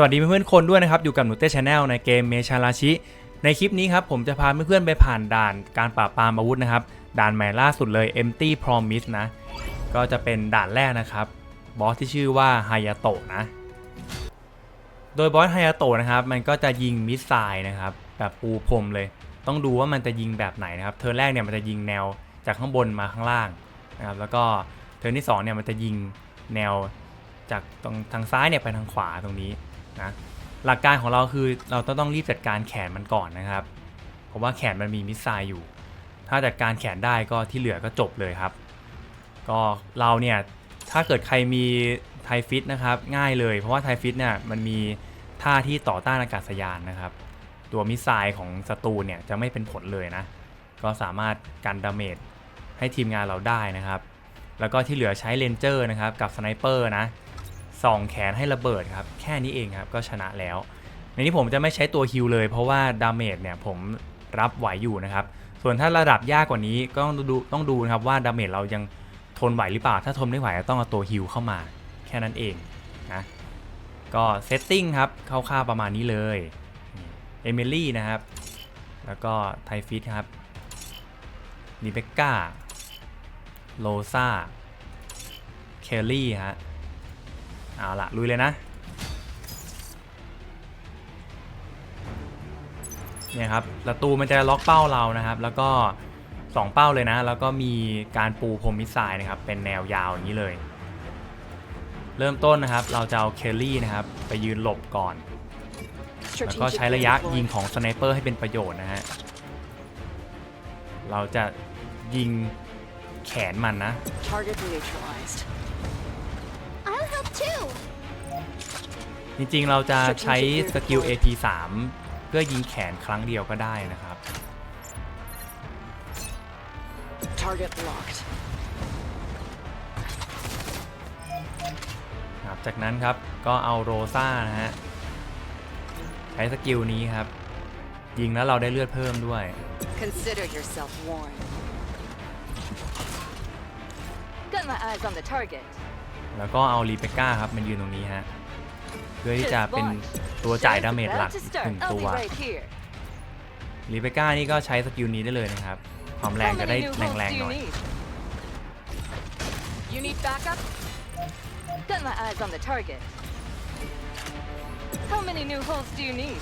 สวัสดีเพื่อนๆคนด้วยนะครับ อยู่กับหนูเต้ชาแนลในเกมเมชาราชิ ในคลิปนี้ครับผมจะพาเพื่อนๆไปผ่านด่านการปราบปรามอาวุธนะครับ ด่านใหม่ล่าสุดเลย Empty Promise นะ ก็จะเป็นด่านแรกนะครับ บอสที่ชื่อว่าไฮยาโตะนะ โดยบอสไฮยาโตะนะครับ มันก็จะยิงมิสไซล์นะครับ แบบปูพรมเลย ต้องดูว่ามันจะยิงแบบไหนนะครับ เทอร์แรกเนี่ยมันจะยิงแนวจากข้างบนมาข้างล่างนะครับ แล้วก็เทอร์ที่สองเนี่ยมันจะยิงแนวจากตรงทางซ้ายเนี่ยไปทางขวาตรงนี้ หลักการของเราคือเราต้องต้องรีบจัดการแขนมันก่อนนะครับ เพราะว่าแขนมันมีมิสไซล์อยู่ ถ้าจัดการแขนได้ก็ที่เหลือก็จบเลยครับ ก็เราเนี่ยถ้าเกิดใครมีไทฟิตนะครับง่ายเลยเพราะว่าไทฟิตเนี่ยมันมีท่าที่ต่อต้านอากาศยานนะครับ ตัวมิสไซล์ของศัตรูเนี่ยจะไม่เป็นผลเลยนะ ก็สามารถกันดาเมจให้ทีมงานเราได้นะครับ แล้วก็ที่เหลือใช้เลนเจอร์นะครับกับสไนเปอร์นะ ส่องแขนให้ระเบิดครับ แค่นี้เองครับก็ชนะแล้ว ในนี้ผมจะไม่ใช้ตัวฮิลเลย เพราะว่าดาเมจเนี่ยผมรับไหวอยู่นะครับ ส่วนถ้าระดับยากกว่านี้ก็ต้องดูต้องดูนะครับว่าดาเมจเรายังทนไหวหรือเปล่า ถ้าทนไม่ไหวต้องเอาตัวฮิลเข้ามา แค่นั้นเองนะก็เซตติ้งครับคร่าวๆประมาณนี้เลยเอมิลี่นะครับ แล้วก็ไทฟิตครับรีเบคก้าโลซาเคลลี่ฮะ เอาละลุยเลยนะเนี่ยครับศัตรูมันจะล็อกเป้าเรานะครับ แล้วก็ 2 เป้าเลยนะ แล้วก็มีการปูพรมมิสไซล์นะครับ เป็นแนวยาวอย่างนี้เลย เริ่มต้นนะครับ เราจะเอาเคลลี่นะครับ ไปยืนหลบก่อน แล้วก็ใช้ระยะยิงของสไนเปอร์ให้เป็นประโยชน์นะฮะ เราจะยิงแขนมันนะ จริงๆ เราจะใช้สกิล AP3 เพื่อยิงแขนครั้งเดียวก็ได้นะครับ Target locked. ครับจากนั้นครับก็เอาโรซ่านะฮะ ใช้สกิลนี้ครับ ยิงแล้วเราได้เลือดเพิ่มด้วย Consider yourself warned. Got my eyes on the target. แล้วก็เอารีเบคก้าครับมันยืนตรงนี้ฮะ เพื่อที่จะเป็นตัวจ่ายดาเมจหลัก About to หนึ่ง start. I'll ตัว be right here. รีเบคก้านี่ก็ใช้สกิลนี้ได้เลยนะครับความแรง How จะได้ many new แ holes รง do ๆห you น่อย need? You need backup? Got my eyes on the target. How many new holes do you need?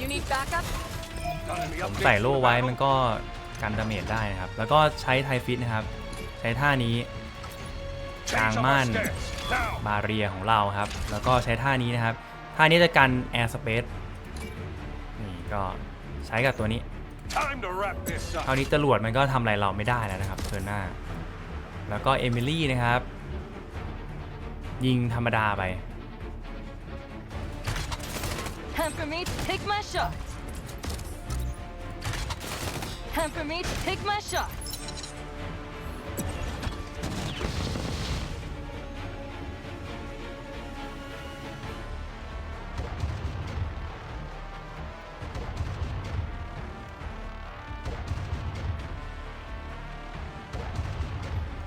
You need backup? ผมใส่โล่ไว้มันก็กันดาเมจได้นะครับ แล้วก็ใช้ไทฟิตนะครับ ใช้ท่านี้กลางม่าน บาเรียของเราครับ แล้วก็ใช้ท่านี้นะครับ ท่านี้จะกันแอร์สเปซนี่ก็ใช้กับตัวนี้คราวนี้จรวดมันก็ทำอะไรเราไม่ได้แล้วนะครับเทิร์นหน้า แล้วก็เอมิลี่นะครับ ยิงธรรมดาไป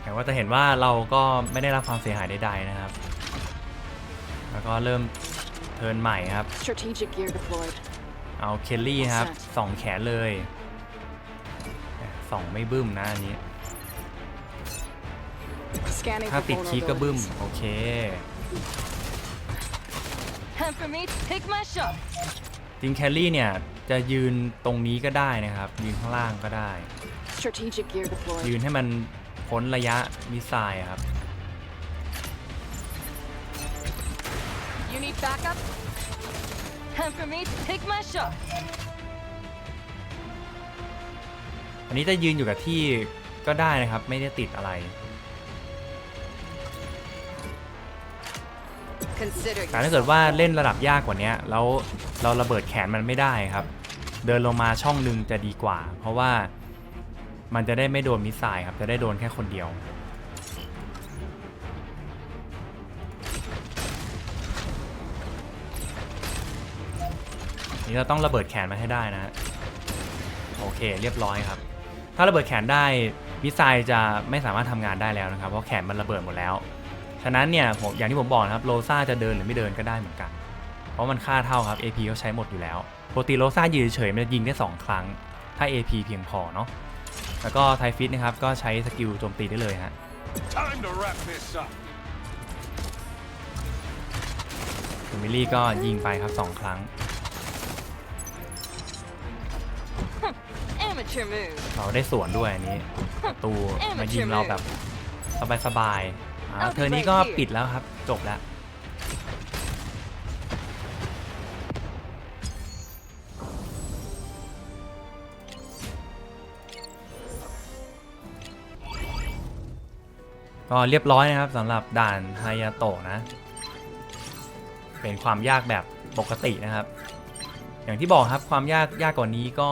แต่ว่าจะเห็นว่าเราก็ไม่ได้รับความเสียหายใดๆนะครับ แล้วก็เริ่มเทิร์นใหม่ครับ Strategic gear deployed. เอาเคลลี่นะครับ Set สองแขนเลยสองไม่บึ้มนะอันนี้ Scanning ถ้า for ติดคีย์ก็บึ้ม vulnerabilities. โอเค Time for me to take my shot. จริงแคลรี่เนี่ยจะยืนตรงนี้ก็ได้นะครับ ยืนข้างล่างก็ได้ Strategic gear ยื deployed. นให้มัน พ้นระยะมิสไซล์อะครับ You need backup? Time for me to take my shot. อันนี้จะยืนอยู่กับที่ก็ได้นะครับ ไม่ได้ติดอะไร Consider แต่ถ้าเกิด yourself ว่า warned. เล่นระดับยากกว่านี้แล้วเราระเบิดแขนมันไม่ได้ครับ เดินลงมาช่องหนึ่งจะดีกว่า เพราะว่า มันจะได้ไม่โดนมิสไซล์ครับ จะได้โดนแค่คนเดียว นี่เราต้องระเบิดแขนมาให้ได้นะโอเคเรียบร้อยครับ ถ้าระเบิดแขนได้มิสไซล์จะไม่สามารถทำงานได้แล้วนะครับ เพราะแขนมันระเบิดหมดแล้ว ฉะนั้นเนี่ยผมอย่างที่ผมบอกนะครับโลซ่าจะเดินหรือไม่เดินก็ได้เหมือนกัน เพราะมันค่าเท่าครับ AP เขาใช้หมดอยู่แล้วปกติโลซ่ายืนเฉยมันจะยิงได้ 2 ครั้ง ถ้า AP เพียงพอเนาะ แล้วก็ไทฟิตนะครับ ก็ใช้สกิลโจมตีได้เลยฮะ Time to wrap this up. คุณมิลลี่ก็ยิงไปครับ 2 ครั้ง Amateur move. เราได้สวนด้วยอันนี้ประตูมายิงเราแบบสบายๆอ่าเธอนี้ก็ปิดแล้วครับ จบแล้ว ก็เรียบร้อยนะครับสำหรับด่านไฮยาโตะนะ เป็นความยากแบบปกตินะครับ อย่างที่บอกครับความยากยากกว่านี้ก็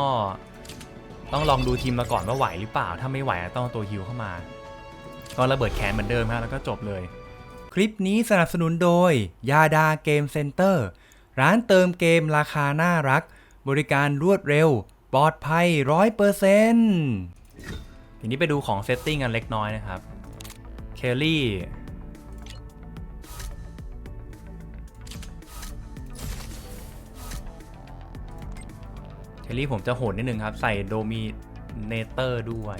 ต้องลองดูทีมมาก่อนว่าไหวหรือเปล่า ถ้าไม่ไหวต้องตัวฮิวเข้ามา ก็ระเบิดแขนเหมือนเดิมฮะแล้วก็จบเลย คลิปนี้สนับสนุนโดยยาดาเกมเซ็นเตอร์ร้านเติมเกมราคาน่ารัก บริการรวดเร็ว ปลอดภัย100%ทีนี้ไปดูของเซตติ้งกันเล็กน้อยนะครับ เคลลี่เทลลี่ผมจะโหดนิดนึงครับ ใส่โดมิเนเตอร์ด้วย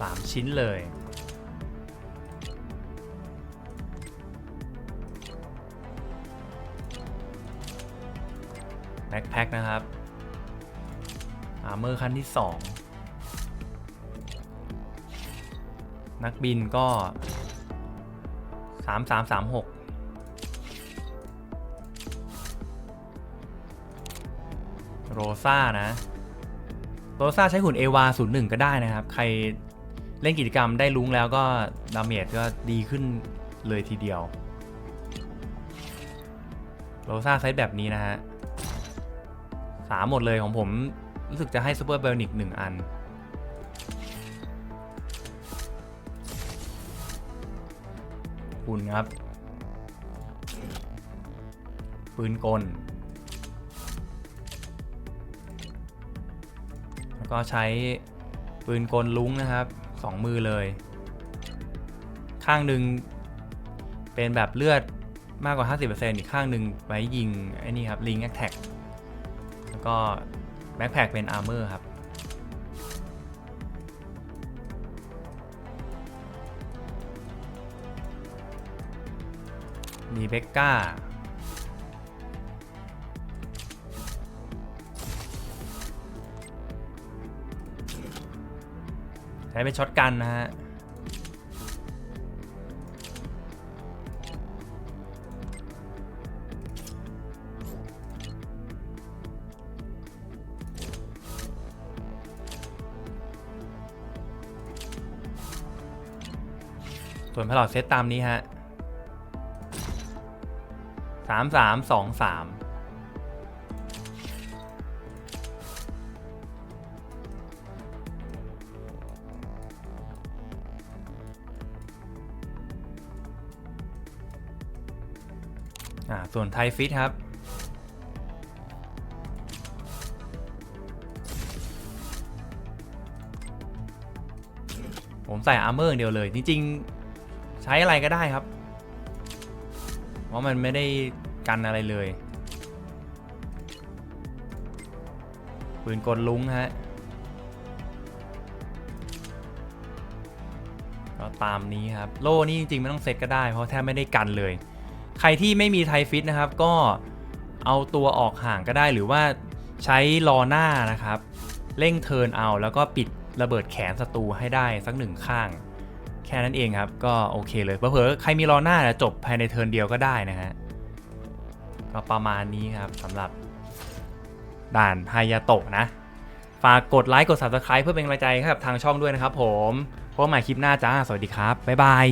สามชิ้นเลยแบ็คแพ็คนะครับ อาร์เมอร์ขั้นที่ 2 นักบินก็ 3336โรซ่านะ โรซ่าใช้หุ่นเอวา01ก็ได้นะครับ ใครเล่นกิจกรรมได้ลุ้งแล้วก็ ดาเมจก็ดีขึ้นเลยทีเดียว โรซ่าไซส์แบบนี้นะฮะสามหมดเลยของผม รู้สึกจะให้ซูเปอร์เบลนิกหนึ่งอันหุ่นครับ ปืนกล แล้วก็ใช้ปืนกลลุ้งนะครับสองมือเลย ข้างหนึ่งเป็นแบบเลือดมากกว่า 50%อีกข้างหนึ่งไว้ยิงไอ้นี่ครับลิงแอคแท็กแล้วก็ แบ็คแพคเป็นอาร์เมอร์ครับมีเบกก้า ใช้เป็นช็อตกันนะฮะ ส่วนพลอตเซตตามนี้ฮะสามสามสองสามอ่า ส่วนไทฟิตครับ ผมใส่อาร์เมอร์เดียวเลย จริง ๆ ใช้อะไรก็ได้ครับ เพราะมันไม่ได้กันอะไรเลย ปืนกลลุงฮะก็ตามนี้ครับ โล่นี่จริงๆไม่ต้องเซตก็ได้ เพราะแทบไม่ได้กันเลย ใครที่ไม่มีไทฟิตนะครับ ก็เอาตัวออกห่างก็ได้หรือว่าใช้รอหน้านะครับ เร่งเทิร์นเอาแล้วก็ปิดระเบิดแขนศัตรูให้ได้สักหนึ่งข้าง แค่นั้นเองครับ ก็โอเคเลยเผลอใครมีรอหน้าจะจบภายในเทิร์นเดียวก็ได้นะฮะก็ประมาณนี้ครับสำหรับด่านไฮยาโตะนะ ฝากกดไลค์กด Subscribe เพื่อเป็นกำลังใจให้กับทางช่องด้วยนะครับผมพบกันใหม่คลิปหน้าจ้า สวัสดีครับ บ๊ายบาย